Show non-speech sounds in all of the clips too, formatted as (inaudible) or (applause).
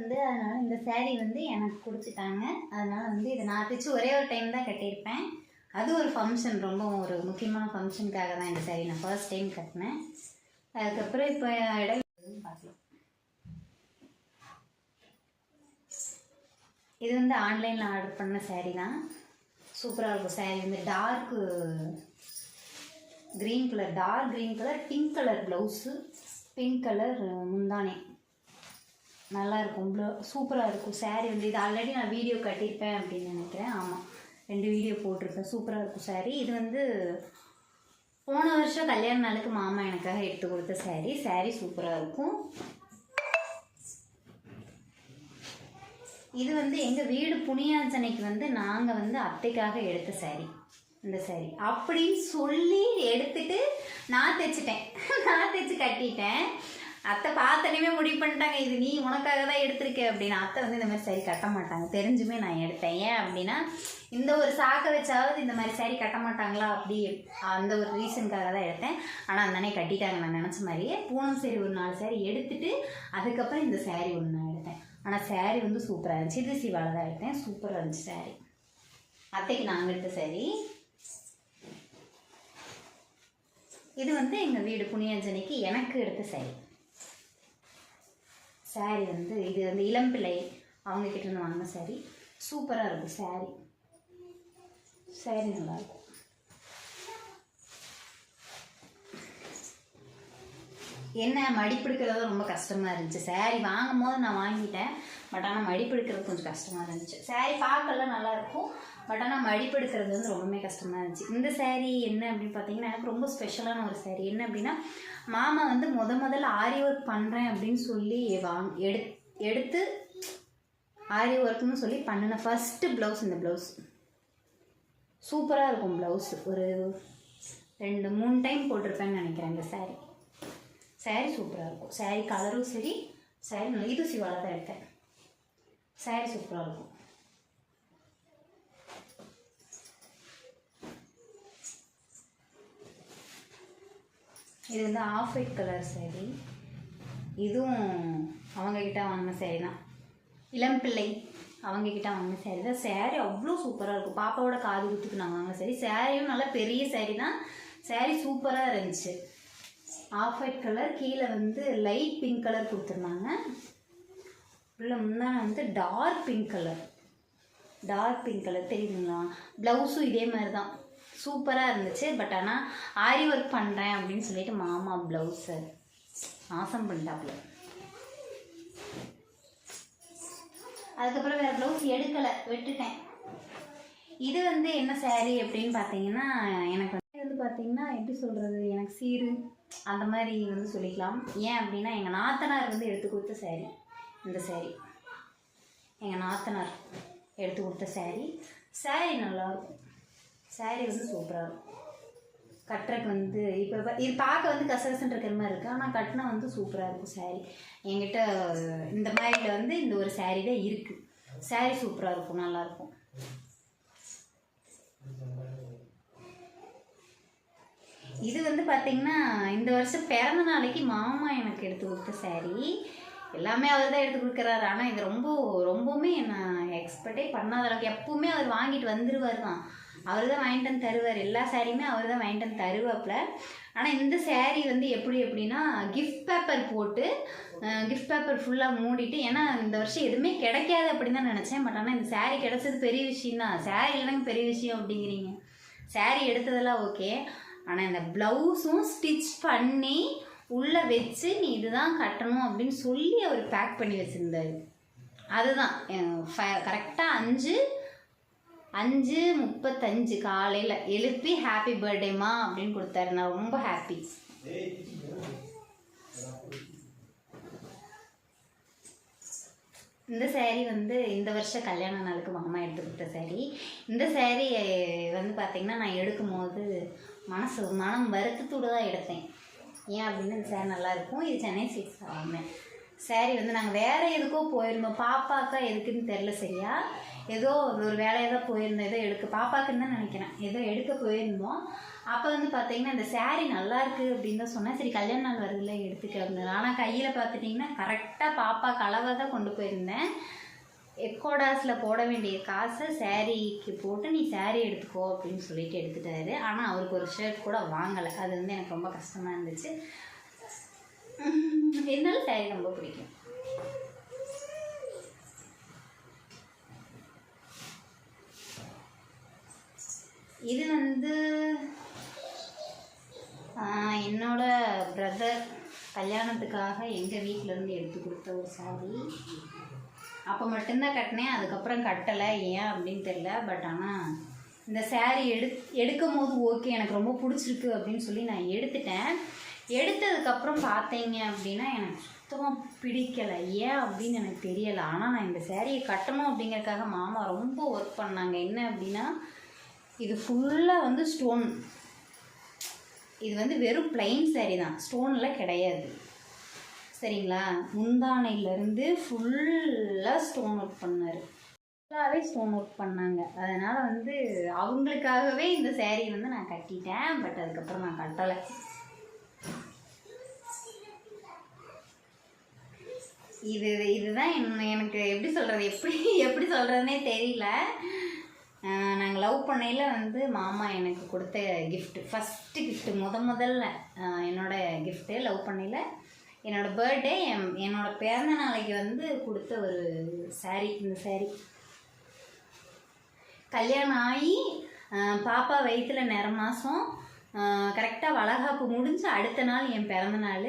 வந்து அதனால் இந்த சேரீ வந்து எனக்கு கொடுத்துட்டாங்க. அதனால் வந்து இதை நான் தைச்சு ஒரே ஒரு டைம் தான் கட்டியிருப்பேன். அது ஒரு ஃபங்க்ஷன் ரொம்ப ஒரு முக்கியமான ஃபங்க்ஷனுக்காக தான் இந்த சேரீ நான் ஃபர்ஸ்ட் டைம் கட்டினேன். அதுக்கப்புறம் இப்போ இடம் பார்க்கலாம். இது வந்து ஆன்லைனில் ஆர்டர் பண்ண சேரீ தான். சூப்பராக இருக்கும். சேரீ வந்து dark green colour dark green colour pink colour blouse pink colour முந்தானே. நல்லா இருக்கும் சூப்பராக இருக்கும். saree வந்து இது ஆல்ரெடி நான் வீடியோ கட்டியிருப்பேன் அப்படின்னு நினைக்கிறேன். ஆமாம் ரெண்டு வீடியோ போட்டிருப்பேன். சூப்பராக இருக்கும் சாரீ இது வந்து போன வருஷம் கல்யாண நாளுக்கு மாமா எனக்காக எடுத்து கொடுத்த சாரீ சாரீ சூப்பராக இருக்கும். இது வந்து எங்கள் வீடு புனியாஞ்சனைக்கு வந்து நாங்கள் வந்து அத்தைக்காக எடுத்த saree. இந்த சாரி அப்படின்னு சொல்லி எடுத்துட்டு நான் தைச்சிட்டேன். (laughs) நான் தைச்சு கட்டிட்டேன். அத்தை பார்த்தனையுமே முடிவு பண்ணிட்டாங்க இது நீ உனக்காக தான் எடுத்திருக்க அப்படின்னு. அத்தை வந்து இந்த மாதிரி சரி கட்ட மாட்டாங்க. தெரிஞ்சுமே நான் எடுத்தேன். ஏன் அப்படின்னா இந்த ஒரு சாக்கை வச்சாவது இந்த மாதிரி saree கட்ட மாட்டாங்களா அப்படி அந்த ஒரு ரீசனுக்காக தான் எடுத்தேன். ஆனால் அந்த அண்ணே கட்டிட்டாங்க நான் நினச்ச மாதிரியே. பூனம் சரி ஒரு நாலு சாரி எடுத்துட்டு அதுக்கப்புறம் இந்த சாரி ஒன்று நான் எடுத்தேன். ஆனால் சாரி வந்து சூப்பராக இருந்துச்சு. இது சிவால தான் எடுத்தேன். சூப்பராக இருந்துச்சு சாரி அத்தைக்கு நாங்கள் எடுத்த சாரி இது வந்து எங்கள் வீடு புனியாஞ்சனைக்கு எனக்கு எடுத்த சாரி saree வந்து இது வந்து இளம்பிள்ளை அவங்க கிட்ட இருந்து வாங்கின சூப்பராக இருக்கும் saree. Saree நல்லா இருக்கும் என்ன மடிப்பிடிக்கிறது ரொம்ப கஷ்டமாக இருந்துச்சு. saree வாங்கும் போது நான் வாங்கிட்டேன். பட் ஆனால் மடிப்பிடுக்கிறது கொஞ்சம் கஷ்டமாக இருந்துச்சு. saree பார்க்கலாம் நல்லாயிருக்கும் பட் ஆனால் மடிப்பெடுக்கிறது வந்து ரொம்பவே கஷ்டமாக இருந்துச்சு. இந்த சேரீ என்ன அப்படின்னு பார்த்தீங்கன்னா எனக்கு ரொம்ப ஸ்பெஷலான ஒரு சேரீ என்ன அப்படின்னா மாமா வந்து முத முதல்ல ஆரி ஒர்க் பண்ணுறேன் அப்படின்னு சொல்லி வாங் எடு எடுத்து ஆரி ஒர்க்னு சொல்லி பண்ணின ஃபஸ்ட்டு ப்ளவுஸ் இந்த ப்ளவுஸ் சூப்பராக இருக்கும் ப்ளவுஸ் ஒரு ரெண்டு மூணு டைம் போட்டிருப்பேன்னு நினைக்கிறேன் இந்த saree. சேரீ சூப்பராக இருக்கும். Saree கலரும் சரி saree நல்லா இது சிவால தான் எடுத்தேன். சேரீ சூப்பராக இருக்கும். இது வந்து ஆஃப் ஒயிட் கலர் சேரீ இதுவும் அவங்கக்கிட்ட வாங்கின saree தான். இளம்பிள்ளை அவங்கக்கிட்ட வாங்கின saree தான். சேரீ அவ்வளோ சூப்பராக இருக்கும். பாப்பாவோட காது குத்துக்கு நான் வாங்கின saree. சாரியும் நல்லா பெரிய saree தான். Saree சூப்பராக இருந்துச்சு. ஆஃப் ஒயிட் கலர் கீழே வந்து லைட் பிங்க் கலர் கொடுத்துருந்தாங்க. உள்ள முன்னால் வந்து dark pink colour dark pink colour தெரியுதுங்களா? ப்ளவுஸும் இதே மாதிரி தான் சூப்பராக இருந்துச்சு பட் ஆனால் ஆரி ஒர்க் பண்ணுறேன் அப்படின்னு சொல்லிட்டு மாமா ப்ளவுஸு நாசம் பண்ணிட்டாப்புல. அதுக்கப்புறம் வேறு ப்ளவுஸ் எடுக்கலை விட்டுட்டேன். இது வந்து என்ன சேரீ அப்படின்னு பார்த்தீங்கன்னா எனக்கு வந்து வந்து பார்த்தீங்கன்னா எப்படி சொல்கிறது எனக்கு சீரு. அந்த மாதிரி வந்து சொல்லிக்கலாம். ஏன் அப்படின்னா எங்கள் நாத்தனார் வந்து எடுத்து கொடுத்த saree. இந்த சேரீ எங்கள் நாத்தனார் எடுத்து கொடுத்த சேரீ saree நல்லாயிருக்கும் saree வந்து சூப்பராக இருக்கும். கட்டுறக்கு வந்து இப்போ இது பார்க்க வந்து கசகசன் இருக்கிற மாதிரி இருக்குது ஆனால் கட்டினா வந்து சூப்பராக இருக்கும் saree. என்கிட்ட இந்த மாதிரியில் வந்து இந்த ஒரு saree தான் இருக்குது saree சூப்பராக இருக்கும் நல்லாயிருக்கும் இது வந்து பார்த்தீங்கன்னா இந்த வருஷம் பிறந்த நாளைக்கு மாமா எனக்கு எடுத்து கொடுத்த saree. எல்லாமே அவர் தான் எடுத்து கொடுக்குறாரு. ஆனால் இது ரொம்ப ரொம்பவுமே நான் எக்ஸ்பெக்டே பண்ணாத அளவுக்கு எப்பவுமே அவர் வாங்கிட்டு வந்துருவார் தான். அவர் தான் வாங்கிட்டு வந்து தருவார். எல்லா சாரியுமே அவர் தான் வாங்கிட்டு வந்து தருவாப்புல. ஆனால் இந்த சேரீ வந்து எப்படி எப்படின்னா கிஃப்ட் பேப்பர் போட்டு கிஃப்ட் பேப்பர் ஃபுல்லாக மூடிட்டு ஏன்னா இந்த வருஷம் எதுவுமே கிடைக்காது அப்படின்னு தான் நினச்சேன். பட் ஆனால் இந்த சேரீ கிடைச்சது பெரிய விஷயம் தான் சேரீ இல்லைங்க பெரிய விஷயம் அப்படிங்கிறீங்க. சேரீ எடுத்ததெல்லாம் ஓகே ஆனால் இந்த ப்ளவுஸும் ஸ்டிச் பண்ணி உள்ளே வச்சு நீ இதுதான் கட்டணும் அப்படின்னு சொல்லி அவர் பேக் பண்ணி வச்சுருந்தாரு. அதுதான். கரெக்டாக அஞ்சு அஞ்சு முப்பத்தஞ்சு காலையில் எழுப்பி ஹாப்பி பர்த்டேமா அப்படின்னு கொடுத்தாரு. நான் ரொம்ப ஹாப்பி இந்த சேரீ வந்து இந்த வருஷம் கல்யாண நாளுக்கு மாமா எடுத்து கொடுத்த சேரீ இந்த சேரீ வந்து பார்த்திங்கன்னா நான் எடுக்கும்போது மனசு மனம் வருத்தத்தோடு தான் எடுத்தேன். ஏன் அப்படின்னு இந்த சேரீ நல்லா இருக்கும். இது சென்னை சிக்ஸ் ஆகுமே சேரீ வந்து நாங்கள் வேறு எதுக்கோ போயிருந்தோம். பாப்பாக்கா எதுக்குன்னு தெரில சரியா. ஏதோ ஒரு வேலையாக தான் போயிருந்தோம். ஏதோ எடுக்க பாப்பாக்குன்னு தான் நினைக்கிறேன். ஏதோ எடுக்க போயிருந்தோம். அப்போ வந்து பார்த்தீங்கன்னா இந்த சேரீ நல்லா இருக்கு அப்படின்னு தான் சொன்னேன். சரி கல்யாண நாள் வருதுல எடுத்துக்க அப்படின்னு. ஆனால் கையில் பார்த்துட்டிங்கன்னா கரெக்டாக பாப்பா கலவை தான் கொண்டு போயிருந்தேன். எக்கோடாஸில் போட வேண்டிய காசை சாரீக்கு போட்டு நீ saree எடுத்துக்கோ அப்படின்னு சொல்லிட்டு எடுத்துட்டாரு. ஆனால் அவருக்கு ஒரு ஷர்ட் கூட வாங்கலை. அது வந்து எனக்கு ரொம்ப கஷ்டமாக இருந்துச்சு. என்னாலும் இருந்தாலும் ரொம்ப பிடிக்கும். இது வந்து என்னோடய என்னோட பிரதர் கல்யாணத்துக்காக எங்கள் வீட்டிலேருந்து எடுத்து கொடுத்த ஒரு சாரி அப்போ மட்டும்தான் கட்டினேன் அதுக்கப்புறம் கட்டலை. ஏன் அப்படின்னு தெரில பட் ஆனால் இந்த சேரீ எடு எடுக்கும் போது ஓகே எனக்கு ரொம்ப பிடிச்சிருக்கு அப்படின்னு சொல்லி நான் எடுத்துட்டேன். எடுத்ததுக்கப்புறம் பார்த்தீங்க அப்படின்னா எனக்கு சுத்தமாக பிடிக்கலை. ஏன் அப்படின்னு எனக்கு தெரியலை. ஆனால் நான் இந்த சேரீயை கட்டணும் அப்படிங்கிறதுக்காக மாமா ரொம்ப ஒர்க் பண்ணாங்க. என்ன அப்படின்னா இது ஃபுல்லாக வந்து ஸ்டோன் இது வந்து வெறும் பிளைன் சேரீ தான். ஸ்டோனில் கிடையாது. சரிங்களா? முந்தானையிலேருந்து ஃபுல்லாக ஸ்டோன் ஒர்க் பண்ணார். ஃபுல்லாகவே ஸ்டோன் ஒர்க் பண்ணாங்க. அதனால் வந்து அவங்களுக்காகவே இந்த சேரீ வந்து நான் கட்டிட்டேன். பட் அதுக்கப்புறம் நான் கட்டலை. இது இதுதான் எனக்கு எப்படி சொல்கிறது எப்படி எப்படி சொல்கிறதுனே தெரியல. நாங்கள் லவ் பண்ணையில் வந்து மாமா எனக்கு கொடுத்த கிஃப்ட்டு ஃபஸ்ட்டு கிஃப்ட்டு முத முதல்ல என்னோடய என்னோட லவ் பண்ணையில் என்னோட பர்த்டே என் என்னோட பிறந்த நாளைக்கு வந்து கொடுத்த ஒரு சாரீ இந்த சாரீ கல்யாணம் ஆகி பாப்பா வயிற்றில் நிற மாதம் கரெக்டாக வளகாப்பு முடிஞ்சு அடுத்த நாள் என் பிறந்த நாள்.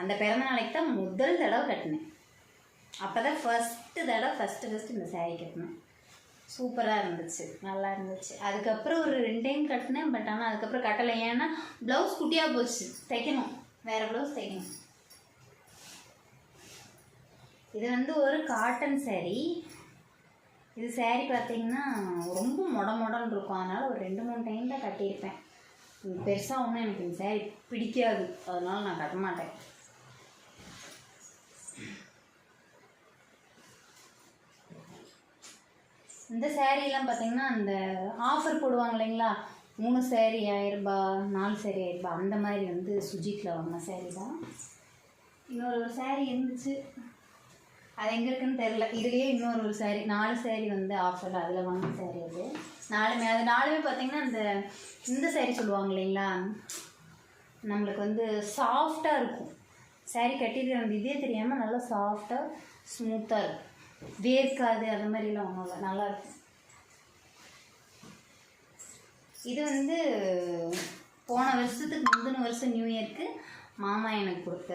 அந்த பிறந்த நாளைக்கு தான் முதல் தடவை கட்டினேன். அப்போ தான் ஃபஸ்ட்டு தடவை ஃபஸ்ட்டு ஃபஸ்ட்டு இந்த சாரீ கட்டினேன். சூப்பராக இருந்துச்சு. நல்லா இருந்துச்சு. அதுக்கப்புறம் ஒரு ரெண்டு டைம் கட்டினேன் பட் ஆனால் அதுக்கப்புறம் கட்டலை. ஏன்னா ப்ளவுஸ் குட்டியாக போச்சு. தைக்கணும். வேறு ப்ளவுஸ் தைக்கணும். இது வந்து ஒரு காட்டன் சேரீ இது சேரீ பார்த்தீங்கன்னா ரொம்ப மொட மொடன்னு இருக்கும். அதனால் ஒரு ரெண்டு மூணு டைம் தான் கட்டியிருப்பேன். பெருசாக ஒன்றும் எனக்கு இந்த சேரீ பிடிக்காது. அதனால நான் கட்ட மாட்டேன். இந்த சேரீலாம் பார்த்தீங்கன்னா அந்த ஆஃபர் போடுவாங்க இல்லைங்களா? மூணு சேரீ ஆயிரரூபா நாலு சேரீ ஆயிரரூபா அந்த மாதிரி வந்து சுஜித்தில் வாங்கின சேரீ தான் இன்னொரு ஒரு சேரீ இருந்துச்சு. அது எங்கே இருக்குன்னு தெரில இதுலேயே இன்னொரு ஒரு சேரீ நாலு சேரீ வந்து ஆஃபரில் அதில் வாங்கின சேரீ அது. நாலுமே அது நாலுமே பார்த்தீங்கன்னா அந்த இந்த சேரீ சொல்லுவாங்க இல்லைங்களா? நம்மளுக்கு வந்து சாஃப்டாக இருக்கும். சேரீ கட்டிட்டு அந்த இதே தெரியாமல் நல்லா சாஃப்டாக ஸ்மூத்தாக இருக்கும். வேர்க்காது அந்த மாதிரிலாம் ஒன்றும் இல்லை. நல்லா இருக்கும். இது வந்து போன வருஷத்துக்கு முந்தின வருஷம் நியூ இயர்க்கு மாமா எனக்கு கொடுத்த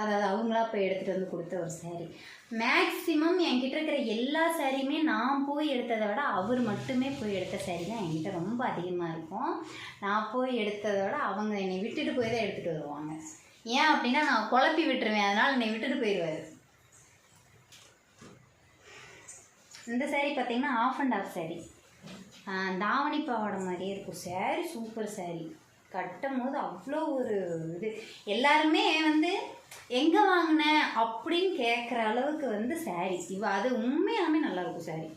அதாவது அவங்களா போய் எடுத்துகிட்டு வந்து கொடுத்த ஒரு சேரீ மேக்ஸிமம் என்கிட்ட இருக்கிற எல்லா சாரியுமே நான் போய் எடுத்ததை விட அவர் மட்டுமே போய் எடுத்த சேரீ தான் என்கிட்ட ரொம்ப அதிகமாக இருக்கும். நான் போய் எடுத்ததை விட அவங்க என்னை விட்டுட்டு போய் தான் எடுத்துகிட்டு வருவாங்க. ஏன் அப்படின்னா நான் குழப்பி விட்டுருவேன். அதனால் என்னை விட்டுட்டு போயிடுவார் இந்த சேரீ பார்த்தீங்கன்னா ஆஃப் அண்ட் ஆஃப் சேரீ தாவணி பாவாடை மாதிரியே இருக்கும். Saree super saree. கட்டும் போது அவ்வளோ ஒரு இது. எல்லாருமே வந்து எங்கே வாங்கின? அப்படின்னு கேட்குற அளவுக்கு வந்து saree. இவ அது உண்மையாலுமே நல்லாயிருக்கும் சேரீ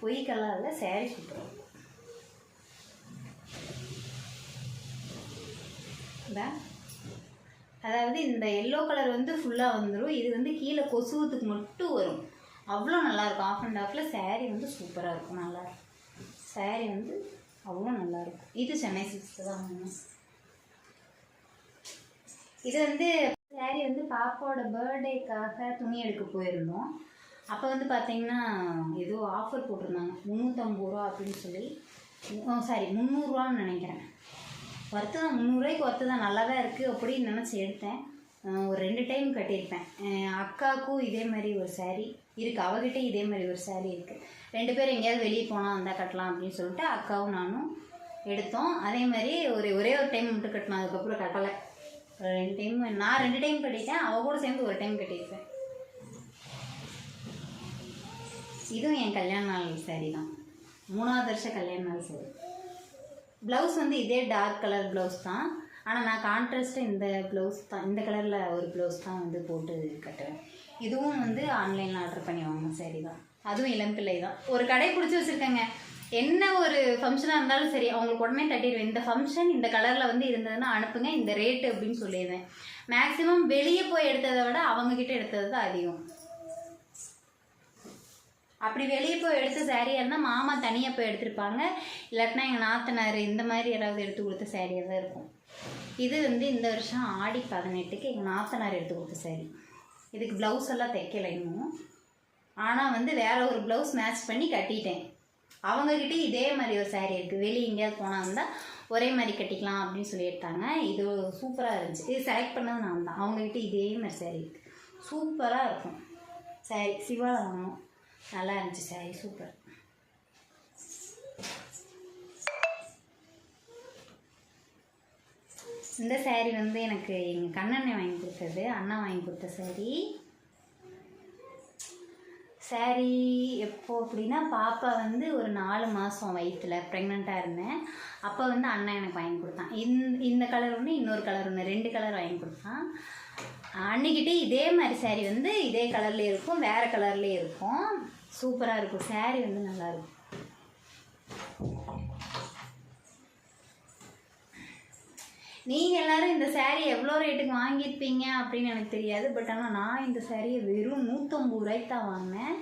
பொய் கலரில் இல்லை saree சூப்பராக இருக்கும். அதாவது இந்த எல்லோ கலர் வந்து ஃபுல்லாக வந்துடும் இது வந்து கீழே கொசுவத்துக்கு மட்டும் வரும். அவ்வளோ நல்லாயிருக்கும். ஆஃப் அண்ட் ஆஃபில் சேரீ வந்து சூப்பராக இருக்கும். நல்லா சேரீ வந்து அவ்வளோ நல்லா இருக்கும் இது சென்னை சிக்ஸ்த்து தான் வேணும் இது வந்து சேரீ வந்து பாப்பாவோட பர்த்டேக்காக துணி எடுக்க போயிருந்தோம். அப்போ வந்து பார்த்தீங்கன்னா ஏதோ ஆஃபர் போட்டிருந்தாங்க. முந்நூற்றம்பது ரூபா அப்படின்னு சொல்லி. சாரி முந்நூறுரூவான்னு நினைக்கிறேன். ஒர்த்து தான் முந்நூறுரூவாய்க்கு ஒர்த்து தான். நல்லா தான் இருக்குது அப்படின்னு நினச்சி எடுத்தேன். ஒரு ரெண்டு டைம் கட்டியிருப்பேன். அக்காவுக்கும் இதே மாதிரி ஒரு சேரீ இருக்குது அவகிட்ட இதே மாதிரி ஒரு saree இருக்குது ரெண்டு பேரும் எங்கேயாவது வெளியே போனால் வந்தால் கட்டலாம் அப்படின்னு சொல்லிட்டு அக்காவும் நானும் எடுத்தோம். அதே மாதிரி ஒரு ஒரே ஒரு டைம் மட்டும் கட்டினோம். அதுக்கப்புறம் கட்டலை. ஒரு ரெண்டு டைம் நான் ரெண்டு டைம் கட்டிட்டேன். அவள் கூட சேர்ந்து ஒரு டைம் கட்டியிருப்பேன். இதுவும் என் கல்யாண நாள் சேரீ தான். மூணாவது வருஷம் கல்யாண நாள் சேரீ ப்ளவுஸ் வந்து இதே டார்க் கலர் ப்ளவுஸ் தான். ஆனால் நான் கான்ட்ராஸ்ட்டாக இந்த ப்ளவுஸ் தான் இந்த கலரில் ஒரு ப்ளவுஸ் தான் வந்து போட்டு கட்டுவேன் இதுவும் வந்து ஆன்லைனில் ஆர்டர் பண்ணி வாங்கின சரி தான். அதுவும் இளம்பிள்ளை தான். ஒரு கடை பிடிச்சி வச்சுருக்கேங்க. என்ன ஒரு ஃபங்க்ஷனாக இருந்தாலும் சரி அவங்களுக்கு உடனே தட்டிடுவேன். இந்த ஃபங்க்ஷன் இந்த கலரில் வந்து இருந்ததுன்னா அனுப்புங்க இந்த ரேட்டு அப்படின்னு சொல்லிடுவேன். மேக்ஸிமம் வெளியே போய் எடுத்ததை விட அவங்கக்கிட்ட எடுத்தது தான் அதிகம். அப்படி வெளியே போய் எடுத்த சேரீயாக இருந்தால் மாமா தனியாக போய் எடுத்திருப்பாங்க. இல்லாட்டினா எங்கள் நாத்தனார் இந்த மாதிரி யாராவது எடுத்து கொடுத்த சேரீயாக தான் இருக்கும். இது வந்து இந்த வருஷம் ஆடி பதினெட்டுக்கு எங்கள் நாத்தனார் எடுத்து கொடுத்த சாரி இதுக்கு ப்ளவுஸ் எல்லாம் தைக்கலை இன்னும். ஆனால் வந்து வேற ஒரு ப்ளவுஸ் மேட்ச் பண்ணி கட்டிட்டேன். அவங்கக்கிட்ட இதே மாதிரி ஒரு சாரீ இருக்குது வெளியே எங்கேயாவது போனால் இருந்தால் ஒரே மாதிரி கட்டிக்கலாம் அப்படின்னு சொல்லி எடுத்தாங்க. இது சூப்பராக இருந்துச்சு. இது செலக்ட் பண்ணது நான் தான். அவங்கக்கிட்ட இதே மாதிரி சாரீ இருக்குது சூப்பராக இருக்கும். சாரி சிவாவில் வாங்கணும் நல்லா இருந்துச்சு சாரி சூப்பர் இந்த சேரீ வந்து எனக்கு எங்கள் கண்ணண்ணை வாங்கி கொடுத்தது அண்ணா வாங்கி கொடுத்த சேரீ சேரீ எப்போ அப்படின்னா பாப்பா வந்து ஒரு நாலு மாதம் வயிற்றில் ப்ரெக்னெண்ட்டாக இருந்தேன். அப்போ வந்து அண்ணன் எனக்கு வாங்கி கொடுத்தான். இந்த இந்த கலர் ஒன்று இன்னொரு கலர் ஒன்று ரெண்டு கலர் வாங்கி கொடுத்தான். அன்னைக்கிட்டே இதே மாதிரி சேரீ வந்து இதே கலர்லேயே இருக்கும் வேறு கலர்லேயே இருக்கும். சூப்பராக இருக்கும். சேரீ வந்து நல்லாயிருக்கும் நீங்கள் எல்லாரும் இந்த சேரீ எவ்வளோ ரேட்டுக்கு வாங்கியிருப்பீங்க அப்படின்னு எனக்கு தெரியாது. பட் ஆனால் நான் இந்த சேரீயை வெறும் நூற்றம்பது ரூபாய்க்கு தான் வாங்கினேன்.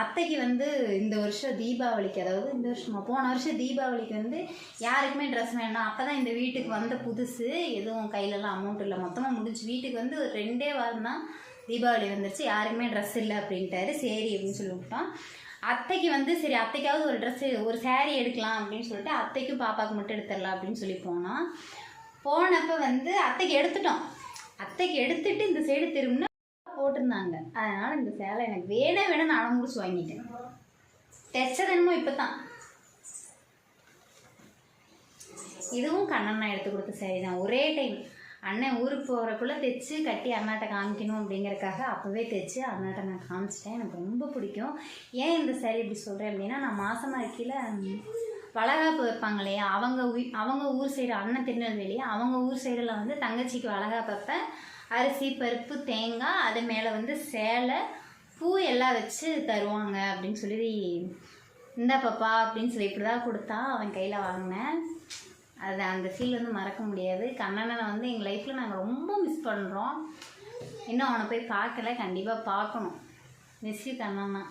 அத்தைக்கு வந்து இந்த வருஷம் தீபாவளிக்கு அதாவது இந்த வருஷமா போன வருஷம் தீபாவளிக்கு வந்து யாருக்குமே ட்ரெஸ் வேண்டாம். அப்போ தான் இந்த வீட்டுக்கு வந்த புதுசு. எதுவும் கையிலலாம் அமௌண்ட் இல்லை. மொத்தமாக முடிஞ்சு வீட்டுக்கு வந்து ஒரு ரெண்டே வாரம் தான் தீபாவளி வந்துருச்சு. யாருக்குமே ட்ரெஸ் இல்லை அப்படின்ட்டாரு. சரி அப்படின்னு சொல்லி விட்டோம் அத்தைக்கு வந்து சரி அத்தைக்காவது ஒரு ட்ரெஸ்ஸு ஒரு சேரீ எடுக்கலாம் அப்படின்னு சொல்லிட்டு அத்தைக்கும் பாப்பாவுக்கு மட்டும் எடுத்துடலாம் அப்படின்னு சொல்லி போனோம் போனப்போ வந்து அத்தைக்கு எடுத்துட்டோம். அத்தைக்கு எடுத்துட்டு இந்த சைடு திரும்பினா போட்டிருந்தாங்க. அதனால் இந்த சேலை எனக்கு வேணே வேணும் நான் முடிச்சு வாங்கிட்டேன். தைச்சது என்னமோ இப்போ தான் இதுவும் கண்ணண்ணா எடுத்து கொடுத்த சேரீ தான். ஒரே டைம் அண்ணன் ஊருக்கு போகிறக்குள்ளே தைச்சு கட்டி அண்ணாட்ட காமிக்கணும் அப்படிங்கிறக்காக அப்போவே தைச்சு அண்ணாட்ட நான் காமிச்சிட்டேன். எனக்கு ரொம்ப பிடிக்கும். ஏன் இந்த சேரீ இப்படி சொல்கிறேன் அப்படின்னா நான் மாதமாக இருக்கையில் வளகாப்பு வைப்பாங்க இல்லையா? அவங்க அவங்க ஊர் சைடு அண்ணன் திருநெல்வேலி அவங்க ஊர் சைடில் வந்து தங்கச்சிக்கு வளகாப்பு அப்போ அரிசி பருப்பு தேங்காய் அது மேலே வந்து சேலை பூ எல்லாம் வச்சு தருவாங்க அப்படின்னு சொல்லி இந்த பாப்பா அப்படின்னு சொல்லி இப்படி தான் கொடுத்தா அவன் கையில் வாங்கினேன். அது அந்த ஃபீல் வந்து மறக்க முடியாது. கண்ணனை வந்து எங்கள் லைஃப்பில் நாங்கள் ரொம்ப மிஸ் பண்ணுறோம் இன்னும் அவனை போய் பார்க்கல. கண்டிப்பாக பார்க்கணும். மிஸ் யூ கண்ணனா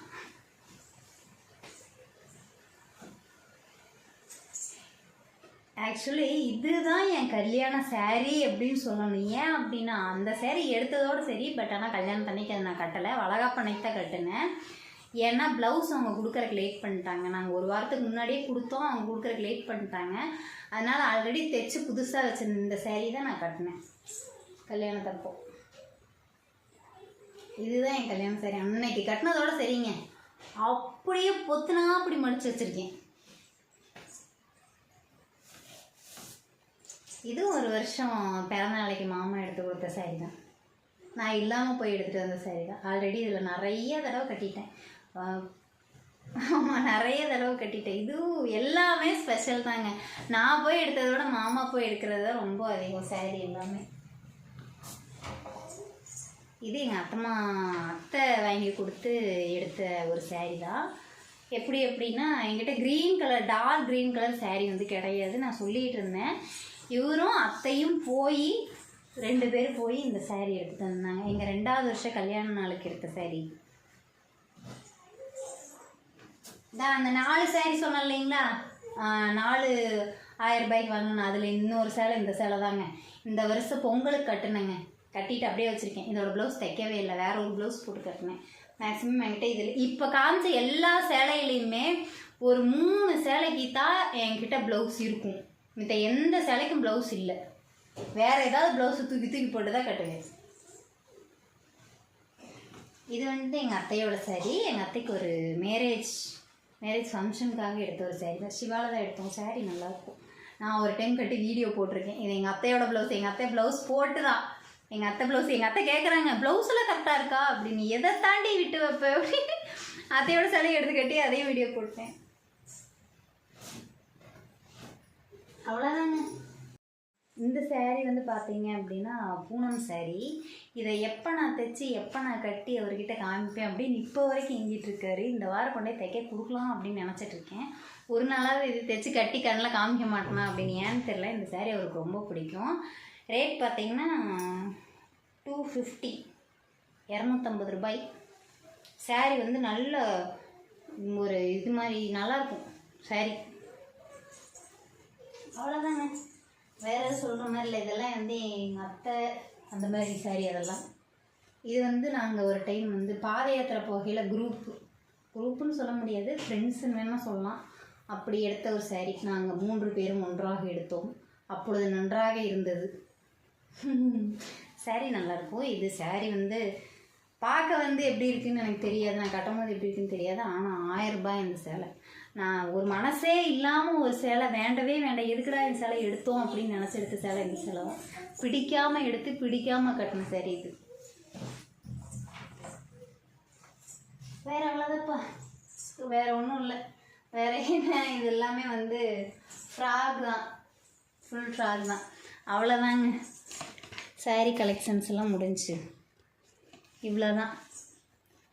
ஆக்சுவலி இதுதான் என் கல்யாண சேரீ அப்படின்னு சொல்லணும். ஏன் அப்படின்னா அந்த சேரீ எடுத்ததோடு சரி பட் ஆனால் கல்யாணம் பண்ணிக்கு அதை நான் கட்டலை. வளகாப்பு அன்னைக்கு தான் கட்டினேன். ஏன்னா ப்ளவுஸ் அவங்க கொடுக்குறக்கு லேட் பண்ணிட்டாங்க. நாங்கள் ஒரு வாரத்துக்கு முன்னாடியே கொடுத்தோம் அவங்க கொடுக்குறக்கு லேட் பண்ணிட்டாங்க. அதனால் ஆல்ரெடி தைச்சு புதுசாக வச்சிருந்த இந்த saree தான் நான் கட்டினேன். கல்யாணத்தப்போ இதுதான் என் கல்யாணம் saree. அன்னைக்கு கட்டினதோட சரிங்க. அப்படியே பொத்துனா அப்படி மடிச்சு வச்சுருக்கேன். இதுவும் ஒரு வருஷம் பிறந்த நாளைக்கு மாமா எடுத்து கொடுத்த சாரி தான். நான் இல்லாமல் போய் எடுத்துகிட்டு வந்த சாரி தான். ஆல்ரெடி இதில் நிறைய தடவை கட்டிட்டேன். ஆமாம் நிறைய தடவை கட்டிட்டேன். இதுவும் எல்லாமே ஸ்பெஷல் தாங்க. நான் போய் எடுத்ததை விட மாமா போய் எடுக்கிறது தான் ரொம்ப அதிகம் சாரி எல்லாமே. இது எங்கள் அத்தம்மா அத்தை வாங்கி கொடுத்து எடுத்த ஒரு சாரி தான். எப்படி எப்படின்னா என்கிட்ட green colour dark green colour saree வந்து கிடையாது. நான் சொல்லிகிட்டு இருந்தேன். இவரும் அத்தையும் போய் ரெண்டு பேரும் போய் இந்த சேரீ எடுத்து வந்தாங்க. எங்கள் ரெண்டாவது வருஷம் கல்யாண நாளுக்கு எடுத்த சேரீ தான் அந்த நாலு சேரீ சொன்னேன் இல்லைங்களா? நாலு ஆயிரம் ரூபாய்க்கு வாங்கினேன் அதில் இன்னொரு சேலை இந்த சேலை தாங்க. இந்த வருஷம் பொங்கலுக்கு கட்டுனேங்க. கட்டிட்டு அப்படியே வச்சுருக்கேன். இதோட ப்ளவுஸ் தைக்கவே இல்லை. வேற ஒரு ப்ளவுஸ் போட்டு கட்டினேன். மேக்ஸிமம் என்கிட்ட இதில் இப்போ காமிச்ச எல்லா சேலையிலையுமே ஒரு மூணு சேலைக்கு தான் என்கிட்ட ப்ளவுஸ் இருக்கும். மித்த எந்த சிலைக்கும் ப்ளவுஸ் இல்லை. வேற ஏதாவது ப்ளவுஸை தூக்கி தூக்கி போட்டு தான் கட்டுவேன். இது வந்து எங்கள் அத்தையோட saree. எங்கள் அத்தைக்கு ஒரு மேரேஜ் மேரேஜ் ஃபங்க்ஷனுக்காக எடுத்த ஒரு saree தான். சிவால தான் எடுத்தோம். சாரீ நல்லாயிருக்கும் நான் ஒரு டைம் கட்டி வீடியோ போட்டிருக்கேன். இது எங்கள் அத்தையோட ப்ளவுஸ் எங்கள் அத்தை ப்ளவுஸ் போட்டு தான் எங்கள் அத்தை ப்ளவுஸ் எங்கள் அத்தை கேட்குறாங்க ப்ளவுஸில் கரெக்டாக இருக்கா? அப்படின்னு. எதை தாண்டி விட்டு வைப்பேன் அப்படின்னு. அத்தையோட சேலையை எடுத்து கட்டி அதே வீடியோ போட்டேன். அவ்வளோதாங்க இந்த சேரீ வந்து பார்த்தீங்க அப்படின்னா பூனம் சேரீ இதை எப்போ நான் தைச்சி எப்போ நான் கட்டி அவர்கிட்ட காமிப்பேன் அப்படின்னு இப்போ வரைக்கும் எங்கிட்டு இருக்காரு? இந்த வாரம் கொண்டு போய் தைக்க கொடுக்கலாம் அப்படின்னு நினச்சிட்டு இருக்கேன். ஒரு நாளாவது இது தைச்சி கட்டி கண்ணில் காமிக்க மாட்டேனா அப்படின்னு ஏன்னு தெரில இந்த சேரீ அவருக்கு ரொம்ப பிடிக்கும். ரேட் பார்த்தீங்கன்னா டூ ஃபிஃப்டி இரநூத்தம்பது ரூபாய். சேரீ வந்து நல்ல ஒரு இது மாதிரி நல்லாயிருக்கும் சேரீ அவ்வளோதாங்க வேற எதுவும் சொல்கிற மாதிரி இல்லை இதெல்லாம் வந்து எங்கள் அத்தை அந்த மாதிரி சாரி அதெல்லாம். இது வந்து நாங்கள் ஒரு டைம் வந்து பாத யாத்திரை போகையில் குரூப் குரூப்புன்னு சொல்ல முடியாது ஃப்ரெண்ட்ஸுன்னு வேணால் சொல்லலாம். அப்படி எடுத்த ஒரு சாரி நாங்கள் மூன்று பேரும் ஒன்றாக எடுத்தோம். அப்பொழுது நன்றாக இருந்தது. சாரி நல்லாயிருக்கும் இது சாரி வந்து பார்க்க வந்து எப்படி இருக்குன்னு எனக்கு தெரியாது. நான் கட்டும்போது எப்படி இருக்குன்னு தெரியாது. ஆனால் ஆயிரம் ரூபாய் இந்த சேலை. நான் ஒரு மனசே இல்லாமல் ஒரு சேலை வேண்டவே வேண்டாம். எதுக்குடா இந்த சேலை எடுத்தோம் அப்படின்னு நினச்சி எடுத்த சேலை இந்த சேலை தான். பிடிக்காமல் எடுத்து பிடிக்காமல் கட்டின சரி இது. வேற அவ்வளோதாப்பா வேற ஒன்றும் இல்லை. வேற என்ன? இது எல்லாமே வந்து ஃப்ராக் தான். ஃபுல் ஃப்ராக் தான். அவ்வளோதாங்க saree கலெக்ஷன்ஸ் எல்லாம் முடிஞ்சுச்சு இவ்வளோதான்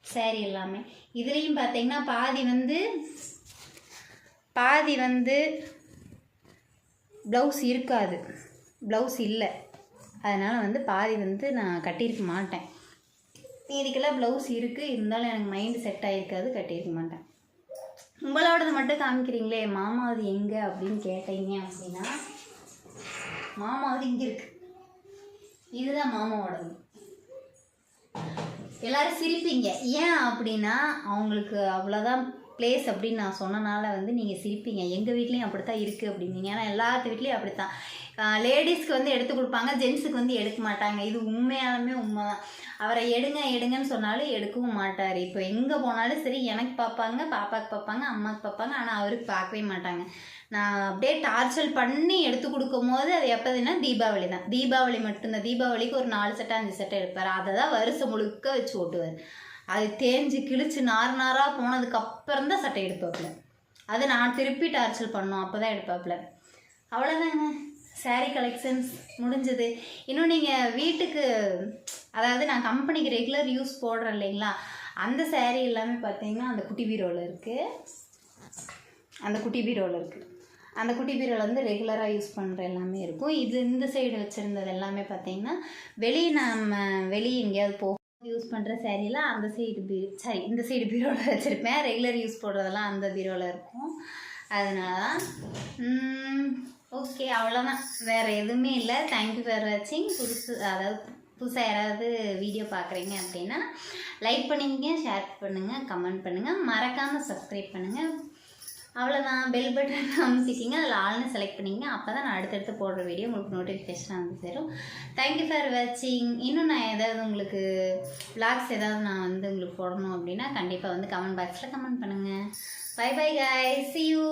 saree எல்லாமே. இதுலேயும் பார்த்தீங்கன்னா பாதி வந்து பாதி வந்து ப்ளவுஸ் இருக்காது. ப்ளவுஸ் இல்லை. அதனால் வந்து பாதி வந்து நான் கட்டியிருக்க மாட்டேன். மீதிக்கெல்லாம் ப்ளவுஸ் இருக்குது இருந்தாலும் எனக்கு மைண்டு செட் ஆகிருக்காது கட்டியிருக்க மாட்டேன். உங்களோடது மட்டும் காமிக்கிறீங்களே மாமாவது எங்கே அப்படின்னு கேட்டீங்க அப்படின்னா மாமாவது இங்கே இருக்குது இதுதான் மாமாவோடது. எல்லோரும் சிரிப்பீங்க. ஏன் அப்படின்னா அவங்களுக்கு அவ்வளோதான் ப்ளேஸ் அப்படின்னு நான் சொன்னனால வந்து நீங்கள் சிரிப்பீங்க. எங்கள் வீட்லேயும் அப்படித்தான் இருக்குது அப்படின்னீங்க. ஏன்னா எல்லாத்து வீட்லேயும் அப்படித்தான். லேடிஸ்க்கு வந்து எடுத்து கொடுப்பாங்க. ஜென்ஸுக்கு வந்து எடுக்க மாட்டாங்க. இது உண்மையாலுமே உண்மை தான் அவரை எடுங்க எடுங்கன்னு சொன்னாலும் எடுக்கவும் மாட்டார். இப்போ எங்கே போனாலும் சரி எனக்கு பார்ப்பாங்க பாப்பாவுக்கு பார்ப்பாங்க அம்மாவுக்கு பார்ப்பாங்க. ஆனால் அவருக்கு பார்க்கவே மாட்டாங்க. நான் அப்படியே டார்ச்சல் பண்ணி எடுத்து கொடுக்கும் போது அது எப்போதுன்னா தீபாவளி தான் தீபாவளி மட்டும்தான். தீபாவளிக்கு ஒரு நாலு சட்டை அஞ்சு சட்டை எடுப்பார். அதை தான் வருஷம் முழுக்க வச்சு ஓட்டுவார். அது தேஞ்சு கிழிச்சு நார் நாராக போனதுக்கு அப்புறம் தான் சட்டை எடுப்பாப்புல. அது நான் திருப்பி டார்ச்சல் பண்ணோம். அப்போ தான் எடுப்பாப்புல. அவ்வளோதாங்க சாரீ கலெக்ஷன்ஸ் முடிஞ்சது. இன்னும் நீங்கள் வீட்டுக்கு அதாவது நான் கம்பெனிக்கு ரெகுலர் யூஸ் போடுறேன் இல்லைங்களா? அந்த saree எல்லாமே பார்த்தீங்கன்னா அந்த குட்டி பீரோவில் இருக்குது அந்த குட்டி பீரோவில் இருக்குது அந்த குட்டி பீரோவில் வந்து ரெகுலராக யூஸ் பண்ணுற எல்லாமே இருக்கும். இது இந்த சைடு வச்சுருந்தது எல்லாமே பார்த்தீங்கன்னா வெளியே நம்ம வெளியே எங்கேயாவது போக யூஸ் பண்ணுற சேரீலாம் அந்த சைடு பீ சாரி இந்த சைடு பீரோவில் வச்சுருப்பேன். ரெகுலர் யூஸ் போடுறதெல்லாம் அந்த பீரோவில் இருக்கும். அதனால ஓகே அவ்வளோதான் வேறு எதுவுமே இல்லை. தேங்க்யூ ஃபார் வாட்சிங் புதுசு அதாவது புதுசாக யாராவது வீடியோ பார்க்குறீங்க அப்படின்னா லைக் பண்ணிங்க ஷேர் பண்ணுங்கள் கமெண்ட் பண்ணுங்கள் மறக்காமல் சப்ஸ்கிரைப் பண்ணுங்கள் அவ்வளோதான் பெல் பட்டன் அமைச்சிக்கிங்க அதில் ஆள்னு செலக்ட் பண்ணிங்க அப்போ தான் நான் அடுத்தடுத்து போடுற வீடியோ உங்களுக்கு நோட்டிஃபிகேஷன் வந்து சேரும். தேங்க்யூ ஃபார் வாட்சிங் இன்னும் நான் ஏதாவது உங்களுக்கு vlogs ஏதாவது நான் வந்து உங்களுக்கு போடணும் அப்படின்னா கண்டிப்பாக வந்து கமெண்ட் பாக்ஸில் கமெண்ட் பண்ணுங்கள் bye bye guys. See you